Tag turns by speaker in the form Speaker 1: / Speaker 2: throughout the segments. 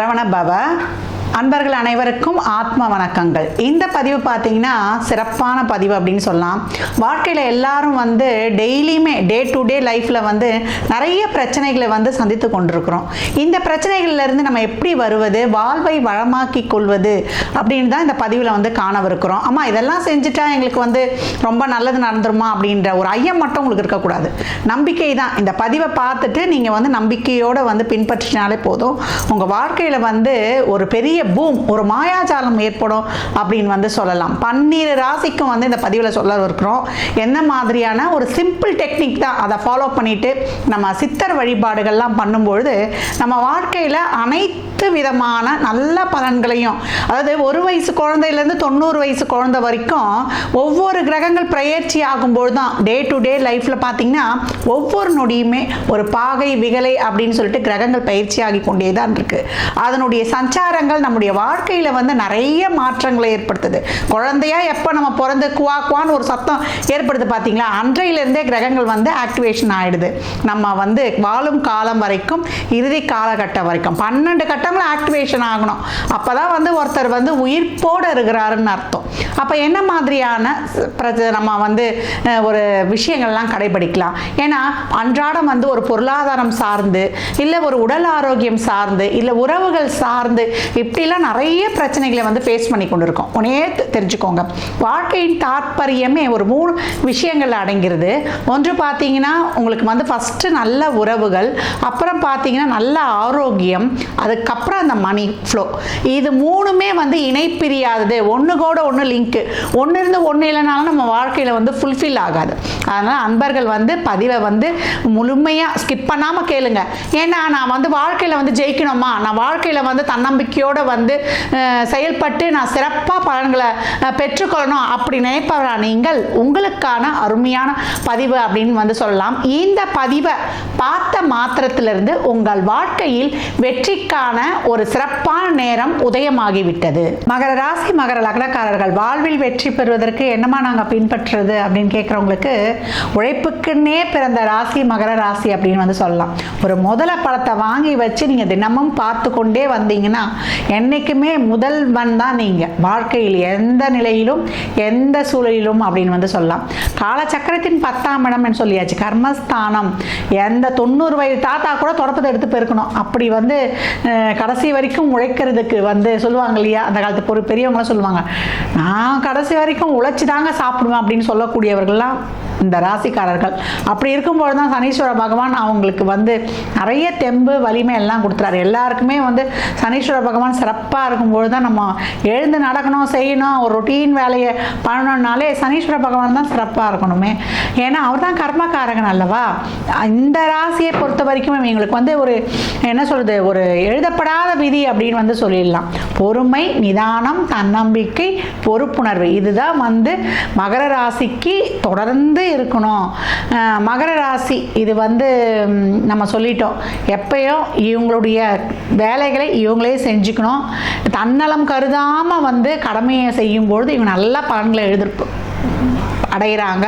Speaker 1: சரவண பவ. அன்பர்கள் அனைவருக்கும் ஆத்ம வணக்கங்கள். இந்த பதிவு பார்த்தீங்கன்னா சிறப்பான பதிவு அப்படின்னு சொல்லலாம். வாழ்க்கையில் எல்லாரும் வந்து டெய்லியுமே டே டு டே லைஃப்பில் வந்து நிறைய பிரச்சனைகளை வந்து சந்தித்து கொண்டிருக்கிறோம். இந்த பிரச்சனைகள்லேருந்து நம்ம எப்படி வருவது வாழ்வை வளமாக்கி கொள்வது அப்படின்னு தான் இந்த பதிவில் வந்து காணவிருக்கிறோம். ஆமாம் இதெல்லாம் செஞ்சுட்டா எங்களுக்கு வந்து ரொம்ப நல்லது நடந்துருமா அப்படின்ற ஒரு ஐயம் மட்டும் உங்களுக்கு இருக்கக்கூடாது. நம்பிக்கை தான். இந்த பதிவை பார்த்துட்டு நீங்கள் வந்து நம்பிக்கையோடு வந்து பின்பற்றினாலே போதும். உங்கள் வாழ்க்கையில் வந்து ஒரு பெரிய பூம் ஒரு மாயாஜாலம் ஏற்படும் அப்படின்னு வந்து சொல்லலாம். பன்னீர் ராசிக்கும் வந்து இந்த பதிவில் சொல்ல இருக்கிறோம் என்ன மாதிரியான ஒரு சிம்பிள் டெக்னிக் தான் அதை ஃபாலோ பண்ணிட்டு நம்ம சித்தர் வழிபாடுகள்லாம் பண்ணும்பொழுது நம்ம வாழ்க்கையில் அனைத்து விதமான நல்ல பலன்களையும் அதாவது ஒரு வயசு குழந்தையிலேருந்து தொண்ணூறு வயசு குழந்தை வரைக்கும் ஒவ்வொரு கிரகங்கள் பிரயற்சி ஆகும்போது தான் டே டு டே லைஃப்பில் பார்த்தீங்கன்னா ஒவ்வொரு நொடியுமே ஒரு பாகை விகலை அப்படின்னு சொல்லிட்டு கிரகங்கள் பயிற்சி ஆகி கொண்டே தான் இருக்குது அதனுடைய சஞ்சாரங்கள் நம்முடைய வாழ்க்கையில் வந்து நிறைய மாற்றங்களை ஏற்படுத்துது. குழந்தையா எப்போ நம்ம பிறந்து குவா குவான்னு ஒரு சத்தம் ஏற்படுது பார்த்தீங்களா அன்றையிலிருந்தே கிரகங்கள் வந்து ஆக்டிவேஷன் ஆகிடுது நம்ம வந்து வாழும் காலம் வரைக்கும் இறுதி காலகட்டம் வரைக்கும். பன்னெண்டு கட்டங்களும் ஆக்டிவேஷன் ஆகணும். அப்போ தான் வந்து ஒருத்தர் வந்து உயிர்ப்போடு இருக்கிறாருன்னு அர்த்தம். அப்போ என்ன மாதிரியான பிரச்ச நம்ம வந்து ஒரு விஷயங்கள்லாம் கடைபிடிக்கலாம்? ஏன்னா அன்றாடம் வந்து ஒரு பொருளாதாரம் சார்ந்து இல்லை ஒரு உடல் ஆரோக்கியம் சார்ந்து இல்லை உறவுகள் சார்ந்து இப்படிலாம் நிறைய பிரச்சனைகளை வந்து ஃபேஸ் பண்ணி கொண்டு இருக்கோம் உடனே தெரிஞ்சுக்கோங்க. வாழ்க்கையின் தாற்பயமே ஒரு மூணு விஷயங்கள் அடங்கிறது ஒன்று பார்த்தீங்கன்னா உங்களுக்கு வந்து ஃபஸ்ட்டு நல்ல உறவுகள் அப்புறம் பார்த்தீங்கன்னா நல்ல ஆரோக்கியம் அதுக்கப்புறம் அந்த மணி ஃப்ளோ இது மூணுமே வந்து இணைப்பிரியாதது. ஒன்று கூட ஒன்று லிங்க்கு ஒன்று இருந்து ஒன்று இல்லைனாலும் நம்ம வாழ்க்கையில் வந்து ஃபுல்ஃபில் ஆகாது. அதனால் அன்பர்கள் வந்து பதிவை வந்து முழுமையாக ஸ்கிப் பண்ணாமல் கேளுங்க. ஏன்னா நான் வந்து வாழ்க்கையில் வந்து ஜெயிக்கணுமா? நான் வாழ்க்கையில் வந்து தன்னம்பிக்கையோடு வந்து செயல்பட்டு நான் சிறப்பாக பலன்களை பெற்றுக்கொள்ளணும் அப்படி நினைப்பவரா நீங்கள்? உங்களுக்கான அருமையான பதிவு அப்படின்னு வந்து சொல்லலாம். இந்த பதிவை பார்த்த மாத்திரத்திலிருந்து உங்கள் வாழ்க்கையில் வெற்றிக்கான ஒரு சிறப்பான நேரம் உதயமாகிவிட்டது. மகர ராசி மகர லக்னக்காரர்கள் வாழ்வில் வெற்றி பெறுவதற்கு என்னமா நாங்கள் பின்பற்றுறது அப்படின்னு கேட்குறவங்களுக்கு உழைப்புக்குன்னே பிறந்த ராசி மகர ராசி அப்படின்னு வந்து சொல்லலாம். ஒரு முதல பழத்தை வாங்கி வச்சு நீங்கள் தினமும் பார்த்து கொண்டே வந்தீங்கன்னா என்றைக்குமே முதல்வன் தான் நீங்கள் வாழ்க்கையில் எந்த நிலையிலும் எந்த சூழலிலும் அப்படின்னு வந்து சொல்லலாம். காலச்சக்கரத்தின் பத்தாம் இடம்னு சொல்லியாச்சு. கர்மஸ்தானம். எந்த தொண்ணூறு வயது தாத்தா கூட தொடப்பத்தை எடுத்து பெருக்கணும். அப்படி வந்து கடைசி வரைக்கும் உழைக்கிறதுக்கு வந்து சொல்லுவாங்க இல்லையா? அந்த காலத்து பொறு பெரியவங்களாம் சொல்லுவாங்க. நான் கடைசி வரைக்கும் உழைச்சி தாங்க சாப்பிடுவேன் அப்படின்னு சொல்லக்கூடியவர்கள்லாம் இந்த ராசிக்காரர்கள். அப்படி இருக்கும்போது தான் சனீஸ்வர பகவான் அவங்களுக்கு வந்து நிறைய தெம்பு வலிமை எல்லாம் கொடுத்துறாரு. எல்லாருக்குமே வந்து சனீஸ்வர பகவான் சிறப்பாக இருக்கும்போது தான் நம்ம எழுந்து நடக்கணும் செய்யணும் ஒரு ரொட்டீன் வேலையை பண்ணணும்னாலே சனீஸ்வர பகவான் தான் சிறப்பாக இருக்கணுமே. ஏன்னா அவர் தான் கர்மக்காரகன் அல்லவா? இந்த ராசியை பொறுத்த வரைக்கும் இவங்களுக்கு வந்து ஒரு என்ன சொல்கிறது ஒரு எழுதப்படாத விதி அப்படின்னு வந்து சொல்லிடலாம். பொறுமை நிதானம் தன்னம்பிக்கை பொறுப்புணர்வு. இதுதான் வந்து மகர ராசிக்கு தொடர்ந்து இருக்கணும். மகர ராசி இது வந்து நம்ம சொல்லிட்டோம். எப்பயும் இவங்களுடைய வேலைகளை இவங்களே செஞ்சுக்கணும். தன்னலம் கருதாமல் வந்து கடமையை செய்யும்பொழுது இவங்க நல்ல பலன்களை எழுதிருப்பு அடைகிறாங்க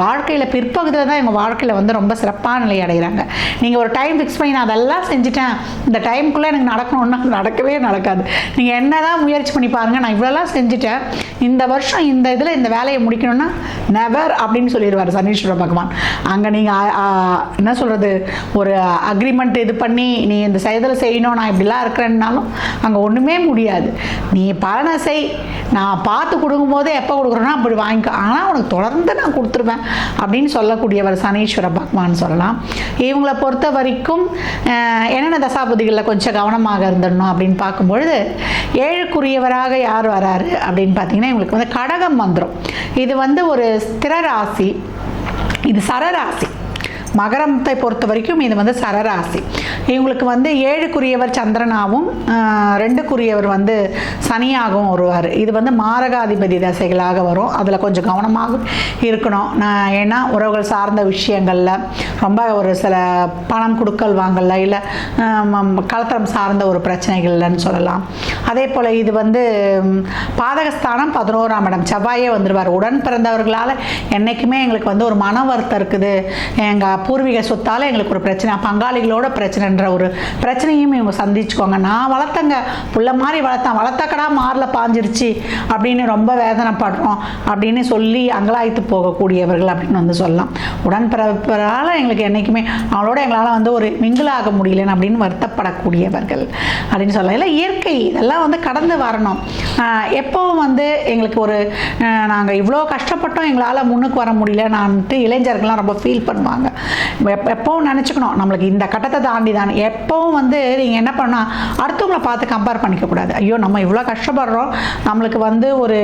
Speaker 1: வாழ்க்கையில் பிற்பகுதியில் தான் இவங்க வாழ்க்கையில் வந்து ரொம்ப சிறப்பான நிலை அடைகிறாங்க நீங்கள் ஒரு டைம் ஃபிக்ஸ் பண்ணி நான் அதெல்லாம் செஞ்சுட்டேன். இந்த டைமுக்குள்ளே எனக்கு நடக்கணும்னா நடக்கவே நடக்காது. நீங்கள் என்ன தான் முயற்சி பண்ணி பாருங்கள் நான் இவ்வளோலாம் செஞ்சுட்டேன். இந்த வருஷம் இந்த இதில் இந்த வேலையை முடிக்கணும்னா நெவர் அப்படின்னு சொல்லிடுவார் சனீஸ்வர பகவான். அங்கே நீங்கள் என்ன சொல்கிறது ஒரு அக்ரிமெண்ட் இது பண்ணி நீ இந்த செயதில் செய்யணும். நான் இப்படிலாம் இருக்கிறேன்னாலும் அங்கே ஒன்றுமே முடியாது. நீ பலனை செய். நான் பார்த்து கொடுக்கும்போது எப்போ கொடுக்குறேன்னா அப்படி வாங்கிக்கோ. ஆனால் உனக்கு தொடர்ந்து நான் கொடுத்துருவேன் அப்படின்னு சொல்லக்கூடியவர் சனீஸ்வர பகவான் சொல்லலாம். இவங்களை பொறுத்த வரைக்கும் என்னென்ன தசாபதிகளில் கொஞ்சம் கவனமாக இருந்துடணும் அப்படின்னு பார்க்கும்பொழுது ஏழுக்குரியவராக யார் வராரு அப்படின்னு பார்த்தீங்கன்னா இவங்களுக்கு வந்து கடகம் வந்துடும் இது வந்து ஒரு ஸ்திர ராசி இது சரராசி. மகரத்தை பொறுத்த வரைக்கும் இது வந்து சரராசி. இவங்களுக்கு வந்து ஏழுக்குரியவர் சந்திரனாகவும் ரெண்டுக்குரியவர் வந்து சனியாகவும் வருவார். இது வந்து மாரகாதிபதி தசைகளாக வரும். அதில் கொஞ்சம் கவனமாக இருக்கணும். நான் ஏன்னா உறவுகள் சார்ந்த விஷயங்களில் ரொம்ப ஒரு சில பணம் கொடுக்கல் வாங்கல இல்லை கலத்தரம் சார்ந்த ஒரு பிரச்சனைகள்லன்னு சொல்லலாம். அதே போல் இது வந்து பாதகஸ்தானம் பதினோராம் இடம். செவ்வாயே வந்துடுவார் உடன் பிறந்தவர்களால் என்றைக்குமே எங்களுக்கு வந்து ஒரு மன வருத்தம் இருக்குது. எங்கள் பூர்வீக சொத்தால் எங்களுக்கு ஒரு பிரச்சனை. பங்காளிகளோட பிரச்சனைன்ற ஒரு பிரச்சனையும் இவங்க சந்திச்சுக்கோங்க நான் வளர்த்தங்க. புள்ள மாதிரி வளர்த்தேன் வளர்த்தக்கடா மாரில் பாஞ்சிருச்சு அப்படின்னு ரொம்ப வேதனைப்படுறோம் அப்படின்னு சொல்லி அங்கலாய்த்து போகக்கூடியவர்கள் அப்படின்னு வந்து சொல்லலாம். உடன்பிறப்பால் எங்களுக்கு என்றைக்குமே அவங்களோட எங்களால் வந்து ஒரு மிங்கிள் முடியலன்னு அப்படின்னு வருத்தப்படக்கூடியவர்கள் அப்படின்னு சொல்லலாம். இல்லை இயற்கை இதெல்லாம் வந்து கடந்து வரணும். எப்போவும் எப்பவும் வந்து எங்களுக்கு ஒரு நாங்கள் இவ்வளோ கஷ்டப்பட்டோம் எங்களால் முன்னுக்கு வர முடியல முடியலனான்ட்டு இளைஞர்கள்லாம் ரொம்ப ஃபீல் பண்ணுவாங்க. எப்பவும் நினச்சிக்கணும். நம்மளுக்கு இந்த கட்டத்தை தாண்டி தான் எப்பவும் வந்து நீங்கள் என்ன பண்ணால் அடுத்தவங்கள பார்த்து கம்பேர் பண்ணிக்கக்கூடாது. ஐயோ நம்ம இவ்வளோ கஷ்டப்படுறோம். நம்மளுக்கு வந்து ஒரு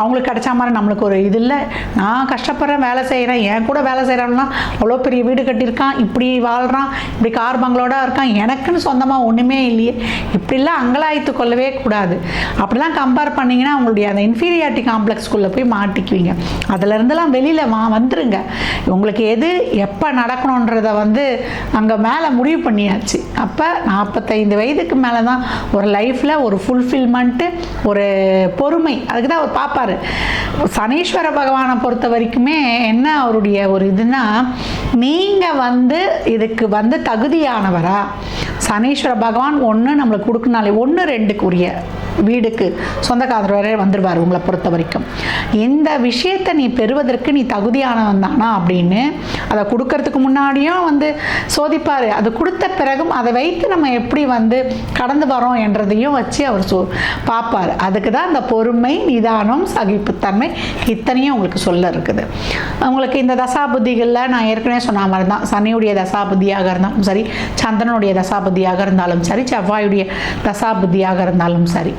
Speaker 1: அவங்களுக்கு கிடைச்ச மாதிரி நம்மளுக்கு ஒரு இது இல்லை. நான் கஷ்டப்படுறேன் வேலை செய்கிறேன் என் கூட வேலை செய்கிறேன்னா அவ்வளோ பெரிய வீடு கட்டியிருக்கான். இப்படி வாழ்கிறான் இப்படி கார் பங்களோட இருக்கான். எனக்குன்னு சொந்தமாக ஒன்றுமே இல்லையே. இப்படிலாம் அங்கலாய்த்து கொள்ளவே கூடாது. அப்படிலாம் கம்பேர் பண்ணிங்கன்னா அவங்களுடைய அந்த இன்ஃபீரியாரிட்டி காம்ப்ளெக்ஸ்குள்ளே போய் மாட்டிக்குவீங்க. அதுலேருந்துலாம் வெளியில் வா வந்துருங்க. உங்களுக்கு எது எப்போ நடக்கணுன்றத வந்து அங்கே மேலே முடிவு பண்ணியாச்சு. அப்போ நாற்பத்தைந்து வயதுக்கு மேலே தான் ஒரு லைஃப்பில் ஒரு ஃபுல்ஃபில்மெண்ட்டு ஒரு பொறுமை. அதுக்கு தான் அவர் பார்ப்பாரு சனீஸ்வர பகவானை பொறுத்த வரைக்குமே என்ன அவருடைய ஒரு இதுனா நீங்கள் வந்து இதுக்கு வந்து தகுதியானவரா? சனீஸ்வர பகவான் ஒன்று நம்மளுக்கு கொடுக்குனாலே ஒன்று ரெண்டுக்குரிய வீடுக்கு சொந்தக்காரரே வந்துடுவார் உங்களை பொறுத்த வரைக்கும். இந்த விஷயத்தை நீ பெறுவதற்கு நீ தகுதியானவன் தானா அப்படின்னு அதை கொடுக்கறதுக்கு முன்னாடியும் வந்து சோதிப்பார். அது கொடுத்த பிறகும் அதை வைத்து நம்ம எப்படி வந்து கடந்து வரோம் என்றதையும் வச்சு அவர் சொ பார்ப்பார். அதுக்கு தான் இந்த பொறுமை நிதானம் சகிப்புத்தன்மை இத்தனையும் உங்களுக்கு சொல்ல இருக்குது. உங்களுக்கு இந்த தசாபுத்திகளில் நான் ஏற்கனவே சொன்ன மாதிரி தான். சனியுடைய தசாபுத்தியாக இருந்தாலும் சரி சந்திரனுடைய தசாபுத்தியாக இருந்தாலும் சரி செவ்வாயுடைய தசாபுத்தியாக இருந்தாலும் சரி.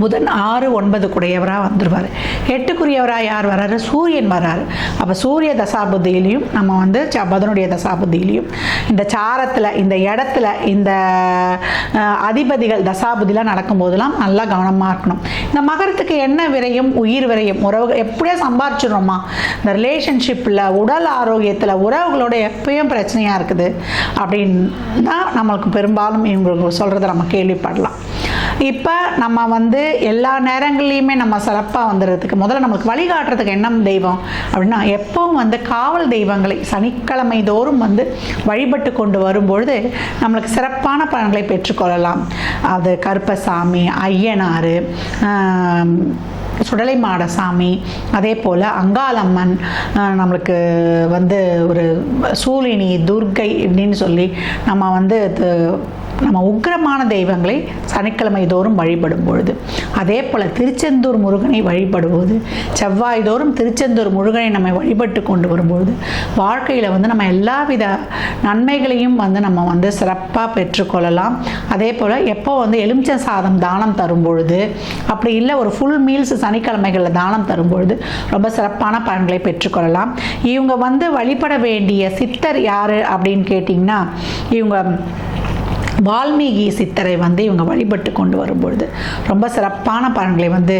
Speaker 1: புதன் ஆறு ஒன்பது குடையவராக வந்துடுவார் எட்டுக்குரியவராக யார் வர்றாரு சூரியன் வராரு. அப்போ சூரிய தசாபுத்தியிலையும் நம்ம வந்து ச- புதனுடைய தசாபுத்தியிலையும் இந்த சாரத்தில் இந்த இடத்துல இந்த அதிபதிகள் தசாபுதிலாம் நடக்கும்போதெல்லாம் நல்லா கவனமாக இருக்கணும். இந்த மகரத்துக்கு என்ன விரையும்? உயிர் விரையும். உறவு எப்படியோ சம்பாரிச்சிடுறோமா? இந்த ரிலேஷன்ஷிப்பில் உடல் ஆரோக்கியத்தில் உறவுகளோட எப்பயும் பிரச்சனையாக இருக்குது. அப்படின்னு தான் நம்மளுக்கு பெரும்பாலும் இவங்களுக்கு சொல்கிறத நம்ம கேள்விப்படலாம். இப்போ நம்ம வந்து எல்லா நேரங்கள்லையுமே நம்ம சிறப்பாக வந்துடுறதுக்கு. முதல்ல நம்மளுக்கு வழிகாட்டுறதுக்கு என்ன தெய்வம்? அப்படின்னா எப்பவும் வந்து காவல் தெய்வங்களை சனிக்கிழமை தோறும் வந்து வழிபட்டு கொண்டு வரும்பொழுது நம்மளுக்கு சிறப்பான பலன்களை பெற்றுக்கொள்ளலாம் அது கருப்பசாமி ஐயனார் சுடலைமாட சுடலை மாடசாமி அதே போல் அங்காளம்மன் நம்மளுக்கு வந்து ஒரு சூலினி துர்க்கை அப்படின்னு சொல்லி நம்ம வந்து நம்ம உக்கிரமான தெய்வங்களை சனிக்கிழமை தோறும் வழிபடும் பொழுது. அதே போல் திருச்செந்தூர் முருகனை வழிபடும்போது செவ்வாய் தோறும் திருச்செந்தூர் முருகனை நம்ம வழிபட்டு கொண்டு வரும்பொழுது வாழ்க்கையில் வந்து நம்ம எல்லாவித நன்மைகளையும் வந்து நம்ம வந்து சிறப்பாக பெற்றுக்கொள்ளலாம் அதே போல் எப்போ வந்து எலுமிச்சை சாதம் தானம் தரும் பொழுது அப்படி இல்லை ஒரு ஃபுல் மீல்ஸ் சனிக்கிழமைகளில் தானம் தரும் பொழுது ரொம்ப சிறப்பான பலன்களை பெற்றுக்கொள்ளலாம் இவங்க வந்து வழிபட வேண்டிய சித்தர் யார் அப்படின்னு கேட்டிங்கன்னா இவங்க வால்மீகி சித்தரை வந்து இவங்க வழிபட்டு கொண்டு வரும்பொழுது ரொம்ப சிறப்பான பலன்களை வந்து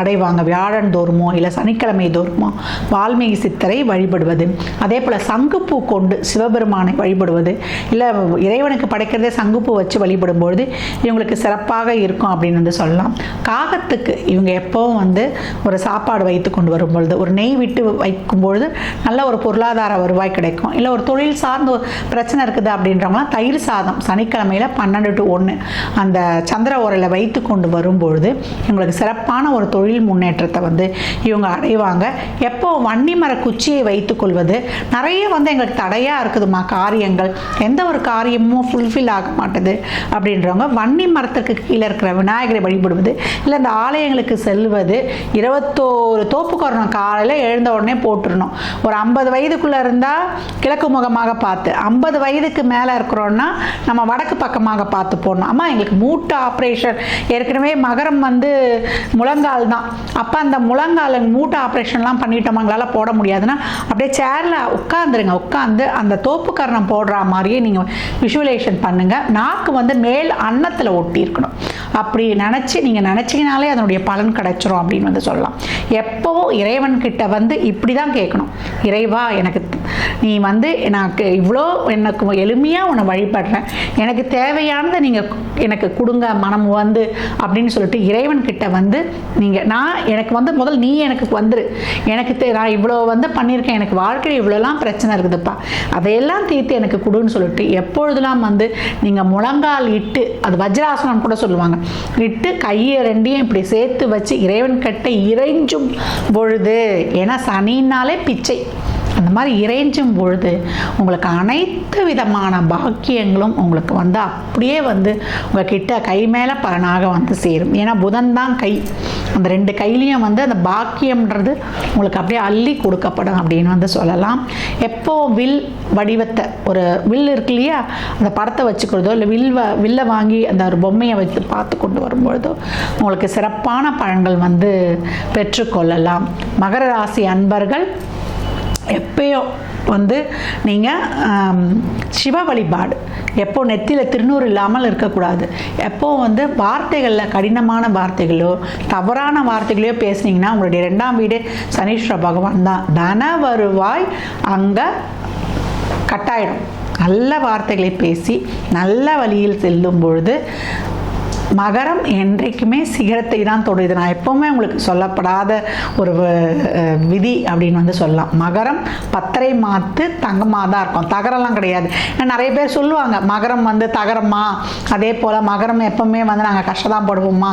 Speaker 1: அடைவாங்க. வியாழன் தோறுமோ இல்லை சனிக்கிழமை தோறுமோ வால்மீகி சித்தரை வழிபடுவது. அதே போல் சங்குப்பூ கொண்டு சிவபெருமானை வழிபடுவது. இல்லை இறைவனுக்கு படைக்கிறதே சங்குப்பூ வச்சு வழிபடும்பொழுது இவங்களுக்கு சிறப்பாக இருக்கும் அப்படின்னு வந்து சொல்லலாம். காகத்துக்கு இவங்க எப்போவும் வந்து ஒரு சாப்பாடு வைத்து கொண்டு வரும்பொழுது ஒரு நெய் விட்டு வைக்கும்பொழுது நல்ல ஒரு பொருளாதார வருவாய் கிடைக்கும். இல்லை ஒரு தொழில் சார்ந்த ஒரு பிரச்சனை இருக்குது அப்படின்றவங்களாம் தயிர் சாதம் சனிக்கிழமையில் பன்னெண்டு டு ஒன்று அந்த சந்திர ஓரையில் வைத்து கொண்டு வரும்பொழுது இவங்களுக்கு சிறப்பான ஒரு தொழில் முன்னேற்றத்தை வந்து இவங்க அடைவாங்க. எப்போ வன்னி மர குச்சியை வைத்துக்கொள்வது நிறைய வந்து எங்களுக்கு தடையாக இருக்குதுமா காரியங்கள். எந்த ஒரு காரியமும் ஃபுல்ஃபில் ஆக மாட்டுது அப்படின்றவங்க வன்னி மரத்துக்கு கீழே இருக்கிற விநாயகரை வழிபடுவது இல்லை இந்த ஆலயங்களுக்கு செல்வது இருபத்தோரு தோப்புக்கரணம் காலையில் எழுந்த உடனே போட்டுருணும் ஒரு ஐம்பது வயதுக்குள்ளே இருந்தால் கிழக்கு முகமாக பார்த்து ஐம்பது வயதுக்கு மேலே இருக்கிறோன்னா நம்ம வடக்கு பக்கமாக பார்த்து போடணும். அம்மா எங்களுக்கு மூட்டை ஆப்ரேஷன் ஏற்கனவே மகரம் வந்து முழங்கால் தான். அப்போ அந்த முழங்கால் மூட்டை ஆப்ரேஷன்லாம் பண்ணிட்டோம்? எங்களால் போட முடியாதுன்னா அப்படியே சேரில் உட்காந்துருங்க உட்காந்து அந்த தோப்புக்கரணம் போடுற மாதிரியே நீங்கள் விஷுவலேஷன் பண்ணுங்கள் நாக்கு வந்து மேல் அன்னத்தில் ஒட்டி இருக்கணும். அப்படி நினச்சி நீங்கள் நினச்சிங்கனாலே அதனுடைய பலன் கிடைச்சிரும் அப்படின்னு வந்து சொல்லலாம். எப்போவும் இறைவன்கிட்ட வந்து இப்படி தான் கேட்கணும். இறைவா எனக்கு நீ வந்து எனக்கு இவ்வளோ எனக்கு எளிமையாக உன்னை வழிபடுறேன். எனக்கு தேவையானதை நீங்கள் எனக்கு கொடுங்க மனம் வந்து அப்படின்னு சொல்லிட்டு இறைவன்கிட்ட வந்து நீங்கள் நான் எனக்கு வந்து முதல் நீ எனக்கு வந்துரு. எனக்கு தே நான் இவ்வளோ வந்து பண்ணியிருக்கேன். எனக்கு வாழ்க்கையில் இவ்வளோலாம் பிரச்சனை இருக்குதுப்பா. அதையெல்லாம் தீர்த்து எனக்கு கொடுன்னு சொல்லிட்டு எப்பொழுதெல்லாம் வந்து நீங்கள் முழங்கால் இட்டு அது வஜ்ராசனம் கூட சொல்லுவாங்க இட்டு கையை ரெண்டையும் இப்படி சேர்த்து வச்சு இறைவன் கிட்ட இறைஞ்சும் பொழுது. ஏன்னா சனினாலே பிச்சை. அந்த மாதிரி இறைஞ்சும் பொழுது உங்களுக்கு அனைத்து விதமான பாக்கியங்களும் உங்களுக்கு வந்து அப்படியே வந்து உங்ககிட்ட கை மேலே பலனாக வந்து சேரும். ஏன்னா புதன் தான் கை. அந்த ரெண்டு கையிலையும் வந்து அந்த பாக்கியம்ன்றது உங்களுக்கு அப்படியே அள்ளி கொடுக்கப்படும் அப்படின்னு வந்து சொல்லலாம். எப்போ வில் வடிவத்தை ஒரு வில் இருக்கு இல்லையா? அந்த படத்தை வச்சுக்கிறதோ இல்லை வில் வ வில்லை வாங்கி அந்த ஒரு பொம்மையை வைத்து பார்த்து கொண்டு வரும்பொழுதோ உங்களுக்கு சிறப்பான பழங்கள் வந்து பெற்றுக்கொள்ளலாம். மகர ராசி அன்பர்கள் எப்பயோ வந்து நீங்கள் சிவ வழிபாடு. எப்போ நெத்தியில் திருநூறு இல்லாமல் இருக்கக்கூடாது. எப்போ வந்து வார்த்தைகளில் கடினமான வார்த்தைகளோ தவறான வார்த்தைகளையோ பேசுனீங்கன்னா உங்களுடைய ரெண்டாம் வீடு சனீஸ்வர பகவான் தான். தன வருவாய் அங்கே கட்டாயிடும். நல்ல வார்த்தைகளை பேசி நல்ல வழியில் செல்லும் பொழுது மகரம் என்றைக்குமே சிகரத்தை தான் தொடுது. நான் எப்போவுமே உங்களுக்கு சொல்லப்படாத ஒரு விதி அப்படின்னு வந்து சொல்லலாம். மகரம் பத்தரை மாத்து தங்கமாக தான் இருக்கும். தகரம்லாம் கிடையாது. ஏன்னா நிறைய பேர் சொல்லுவாங்க மகரம் வந்து தகரமா அதே போல் மகரம் எப்போவுமே வந்து நாங்கள் கஷ்டம் போடுவோமா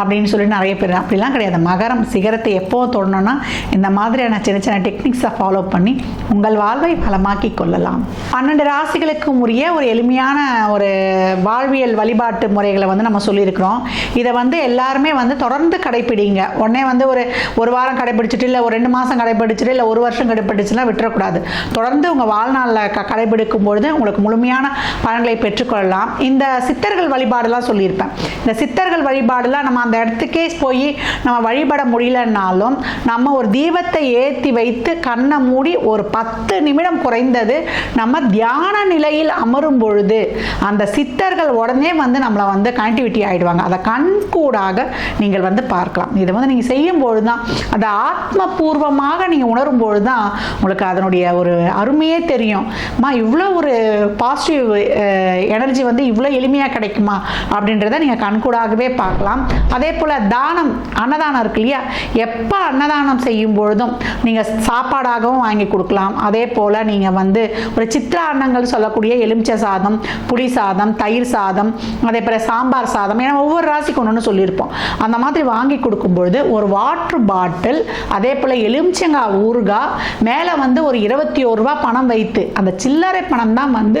Speaker 1: அப்படின்னு சொல்லி நிறைய பேர். அப்படிலாம் கிடையாது. மகரம் சிகரத்தை எப்போ தொடணும்னா இந்த மாதிரியான சின்ன சின்ன டெக்னிக்ஸை ஃபாலோ பண்ணி உங்கள் வாழ்வை பலமாக்கி கொள்ளலாம். பன்னெண்டு ராசிகளுக்கும் உரிய ஒரு எளிமையான ஒரு வாழ்வியல் வழிபாட்டு முறைகளை வந்து நம்ம சொல்லி சொல்லியிருக்கிறோம். இதை வந்து எல்லாருமே வந்து தொடர்ந்து கடைப்பிடிங்க. உடனே வந்து ஒரு ஒரு வாரம் கடைப்பிடிச்சிட்டு இல்லை ஒரு ரெண்டு மாதம் கடைப்பிடிச்சிட்டு இல்லை ஒரு வருஷம் கடைப்பிடிச்சுலாம் விட்டுறக்கூடாது. தொடர்ந்து உங்கள் வாழ்நாளில் க கடைபிடிக்கும் பொழுது உங்களுக்கு முழுமையான பலன்களை பெற்றுக்கொள்ளலாம். இந்த சித்தர்கள் வழிபாடுலாம் சொல்லியிருப்பேன். இந்த சித்தர்கள் வழிபாடுலாம் நம்ம அந்த இடத்துக்கே போய் நம்ம வழிபட முடியலன்னாலும் நம்ம ஒரு தீபத்தை ஏற்றி வைத்து கண்ணை மூடி ஒரு பத்து நிமிடம் குறைந்தது நம்ம தியான நிலையில் அமரும் பொழுது அந்த சித்தர்கள் உடனே வந்து நம்மளை வந்து கனெக்டிவிட்டி ஆகிடுவாங்க அதை கண்கூடாக நீங்கள் வந்து பார்க்கலாம். இதை வந்து நீங்கள் செய்யும்பொழுது தான் அதை ஆத்மபூர்வமாக நீங்கள் உணரும் பொழுது தான் உங்களுக்கு அதனுடைய ஒரு அருமையே தெரியும். அம்மா இவ்வளோ ஒரு பாசிட்டிவ் எனர்ஜி வந்து இவ்வளோ எளிமையாக கிடைக்குமா? அப்படின்றத நீங்கள் கண்கூடாகவே பார்க்கலாம். அதே போல் தானம் அன்னதானம் இருக்கு இல்லையா? எப்போ அன்னதானம் செய்யும் பொழுதும் நீங்கள் சாப்பாடாகவும் வாங்கி கொடுக்கலாம். அதே போல் நீங்கள் வந்து ஒரு சித்திர அன்னங்கள் சொல்லக்கூடிய எலுமிச்சை சாதம் புளி சாதம் தயிர் சாதம் அதே போல் சாம்பார் சாதம் ஏன்னா ஒவ்வொரு ராசிக்கு ஒன்று சொல்லியிருப்போம். அந்த மாதிரி வாங்கி கொடுக்கும்பொழுது ஒரு வாட்ரு பாட்டில் அதே போல் எலுமிச்சங்காய் ஊறுகாய் மேலே வந்து ஒரு இருபத்தி ஒரு ரூபா பணம் வைத்து அந்த சில்லறை பணம் தான் வந்து